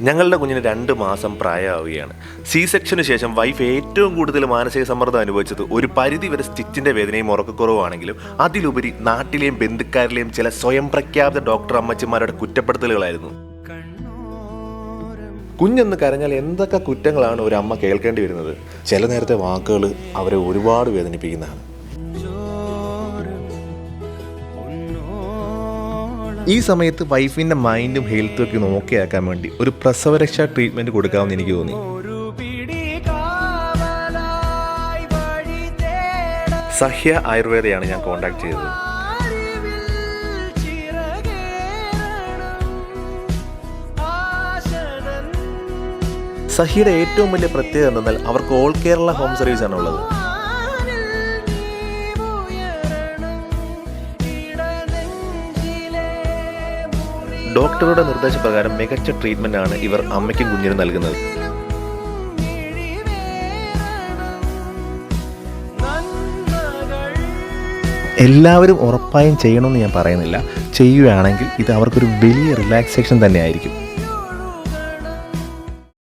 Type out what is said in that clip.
ഞങ്ങളുടെ കുഞ്ഞിന് രണ്ട് മാസം പ്രായമാവുകയാണ്. സി സെക്ഷന് ശേഷം വൈഫ് ഏറ്റവും കൂടുതൽ മാനസിക സമ്മർദ്ദം അനുഭവിച്ചത് ഒരു പരിധി വരെ സ്റ്റിച്ചിന്റെ വേദനയും ഉറക്കക്കുറവാണെങ്കിലും അതിലുപരി നാട്ടിലെയും ബന്ധുക്കാരിലെയും ചില സ്വയം പ്രഖ്യാപിത ഡോക്ടർ അമ്മച്ചിമാരുടെ കുറ്റപ്പെടുത്തലുകളായിരുന്നു. കുഞ്ഞെന്ന് കരഞ്ഞാൽ എന്തൊക്കെ കുറ്റങ്ങളാണ് ഒരു അമ്മ കേൾക്കേണ്ടി വരുന്നത്? ചില നേരത്തെ വാക്കുകൾ അവരെ ഒരുപാട് വേദനിപ്പിക്കുന്നതാണ്. ഈ സമയത്ത് വൈഫിന്റെ മൈൻഡും ഹെൽത്തും ഒക്കെ നോക്കിയാക്കാൻ വേണ്ടി ഒരു പ്രസവരക്ഷാ ട്രീറ്റ്മെന്റ് കൊടുക്കാമെന്ന് എനിക്ക് തോന്നി. സഹ്യ ആയുർവേദയാണ് ഞാൻ കോണ്ടാക്ട് ചെയ്തത്. സഹിയുടെ ഏറ്റവും വലിയ പ്രത്യേകത എന്തെന്നാൽ അവർക്ക് ഓൾ കേരള ഹോം സർവീസ് ആണ് ഉള്ളത് ഡോക്ടറുടെ നിർദ്ദേശപ്രകാരം മികച്ച ട്രീറ്റ്മെന്റ് ആണ് ഇവർ അമ്മയ്ക്കും കുഞ്ഞിനും നൽകുന്നത്. എല്ലാവരും ഉറപ്പായും ചെയ്യണമെന്ന് ഞാൻ പറയുന്നില്ല. ചെയ്യുകയാണെങ്കിൽ ഇത് അവർക്കൊരു വലിയ റിലാക്സേഷൻ തന്നെയായിരിക്കും.